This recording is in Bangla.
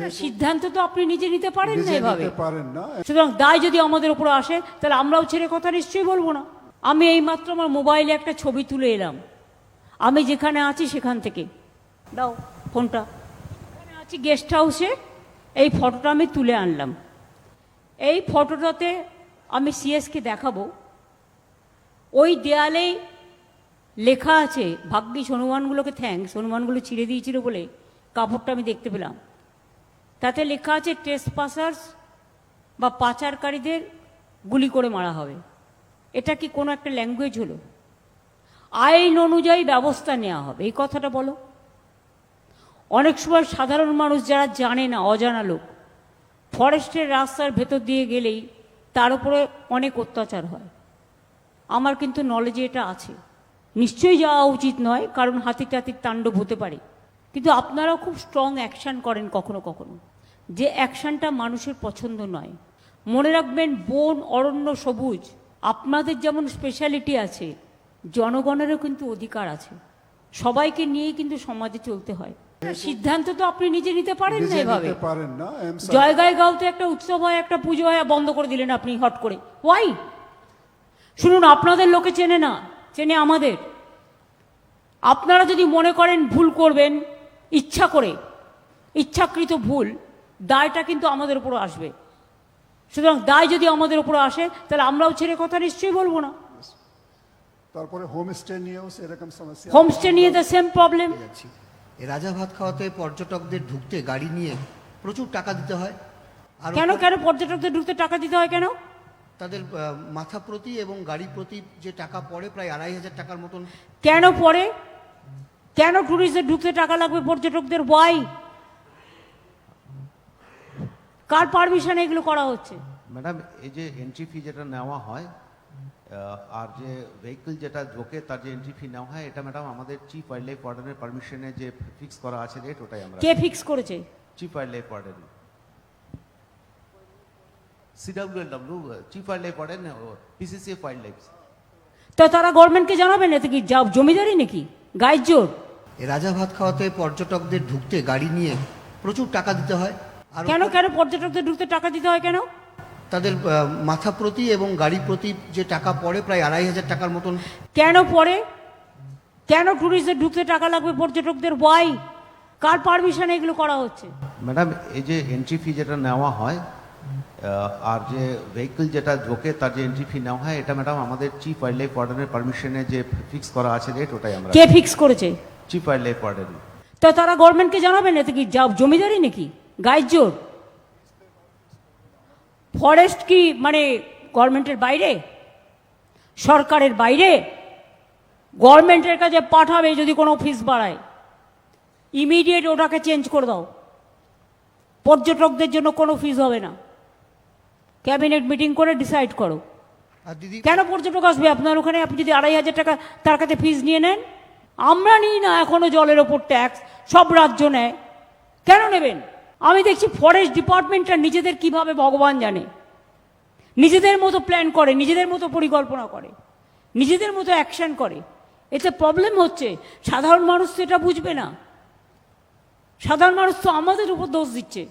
সিদ্ধান্ত তো আপনি নিজে নিতে পারেন না এভাবে। পারেন না। সুতরাং দায় যদি আমাদের উপর আসে তাহলে আমরাও ছেড়ে কথা নিশ্চয়ই বলব না। আমি এইমাত্র আমার মোবাইলে একটা ছবি তুলে এলাম। আমি যেখানে আছি সেখান থেকে। দাও ফোনটা। এখানে আছি গেস্ট হাউসে এই ফটোটা আমি তুলে আনলাম। এই ফটোটাতে আমি সিএসকে দেখাবো। ওই দেয়ালেই লেখা আছে ভাগ্যিস হনুমানগুলোকে থ্যাংকস হনুমানগুলো ছিঁড়ে দিয়েছিল বলে কাপড়টা আমি দেখতে পেলাম। তাতে লেখা আছে টেস্ট পাসার্স বা পাচারকারীদের গুলি করে মারা হবে। এটা কি কোনো একটা ল্যাঙ্গুয়েজ হলো? আইন অনুযায়ী ব্যবস্থা নেওয়া হবে, এই কথাটা বলো। অনেক সময় সাধারণ মানুষ যারা জানে না, অজানা লোক, ফরেস্টের রাস্তার ভেতর দিয়ে গেলেই তার উপরে অনেক অত্যাচার হয়। আমার কিন্তু নলেজে এটা আছে। নিশ্চয়ই যাওয়া উচিত নয়, কারণ হাতি টাতির তাণ্ডব হতে পারে। কিন্তু আপনারাও খুব স্ট্রং অ্যাকশান করেন কখনো কখনো। যে অ্যাকশানটা মানুষের পছন্দ নয়। মনে রাখবেন বন অরণ্য সবুজ আপনাদের যেমন স্পেশালিটি আছে জনগণেরও কিন্তু অধিকার আছে। সবাইকে নিয়েই কিন্তু সমাজে চলতে হয়। সিদ্ধান্ত তো আপনি নিজে নিতে পারেন না এভাবে। জয়গায় গাঁওতে একটা উৎসব হয় একটা পুজো হয় বন্ধ করে দিলেন আপনি হট করে। ওয়াই শুনুন আপনাদের লোকে চেনে না চেনে আমাদের। আপনারা যদি মনে করেন ভুল করবেন ইচ্ছা করে ইচ্ছাকৃত ভুল দায়টা কিন্তু আমাদের উপর আসবে। সুতরাং দায় যদি আমাদের উপর আসে তাহলে আমরাও ছেড়ে কথা নিশ্চয়ই বলব না। তারপরে হোমস্টে নিয়েও সেরকম সমস্যা। হোমস্টে নিয়ে দ্য সেম প্রবলেম যাচ্ছি রাজা ভাত খাওয়াতে পর্যটকদের ঢুকতে গাড়ি নিয়ে প্রচুর টাকা দিতে হয়। আর কেন কেন পর্যটকদের ঢুকতে টাকা দিতে হয় কেন? তাদের মাথা প্রতি এবং গাড়ি প্রতি যে টাকা পড়ে প্রায় আড়াই হাজার টাকার মতন। কেন পরে কেন ট্যুরিস্টদের ঢুকতে টাকা লাগবে পর্যটকদের? ওয়াই কার পারমিশনে এগুলো করা হচ্ছে? ম্যাডাম এই যে এন্ট্রি ফি যেটা নেওয়া হয় আর যে ভেহিকল যেটা ঢোকে তার যে এন্ট্রি ফি নেওয়া হয় এটা ম্যাডাম আমাদের চিফ ওয়াইল্ড লাইফ ওয়ার্ডেনের পারমিশনে যে ফিক্স করা আছে রেট ওটাই আমরা কে ফিক্স করেছে? Chief wildlife warden CWLW chief wildlife warden PCCF wildlife তো তারা গভর্নমেন্টকে জানাবেন? এতে কি জমিদারি নাকি? গায়ের জোর? এই রাজা ভাত খাওয়াতে পর্যটকদের ঢুকতে গাড়ি নিয়ে প্রচুর টাকা দিতে হয়। আর কেন কেন পর্যটকদের ঢুকতে টাকা দিতে হয় কেন? তাদের মাথা প্রতি এবং গাড়ি প্রতি যে টাকা পড়ে প্রায় আড়াই হাজার টাকার মতন। কেন পড়ে? কেন ট্যুরিস্টদের ঢুকতে টাকা লাগবে পর্যটকদের? ওয়াই কার পারমিশনে এগুলো করা হচ্ছে? ম্যাডাম এই যে এন্ট্রি ফি যেটা নেওয়া হয় আর যে ভেহিকল যেটা ঢোকে তার যে এন্ট্রি ফি নেওয়া হয় এটা ম্যাডাম আমাদের চিফ ওয়াইল্ড লাইফ ওয়ার্ডেনের পারমিশনে যে ফিক্স করা আছে রেট ওটাই আমরা কে ফিক্স করেছে? ওয়াইল্ড লাইফ তো তারা গভর্নমেন্টকে জানাবেন এতে কি জমিদারি নাকি? গায়ের জোর? ফরেস্ট কি মানে গভর্নমেন্টের বাইরে? সরকারের বাইরে? গভর্নমেন্টের কাছে পাঠাবে যদি কোনো ফিস বাড়ায়। ইমিডিয়েট ওটাকে চেঞ্জ করে দাও। পর্যটকদের জন্য কোনো ফিস হবে না। ক্যাবিনেট মিটিং করে ডিসাইড করো। দিদি কেন পর্যটক আসবে? আপনার ওখানে আপনি যদি আড়াই হাজার টাকা তার কাছে ফিস নিয়ে নেন? আমরা নিই না এখনও জলের ওপর ট্যাক্স সব রাজ্য নেয়। কেন নেবেন? আমি দেখছি ফরেস্ট ডিপার্টমেন্টটা নিজেদের কীভাবে ভগবান জানে। নিজেদের মতো প্ল্যান করে, নিজেদের মতো পরিকল্পনা করে, নিজেদের মতো অ্যাকশন করে। এতে প্রবলেম হচ্ছে, সাধারণ মানুষ তো এটা বুঝবে না। সাধারণ মানুষ তো আমাদের উপর দোষ দিচ্ছে।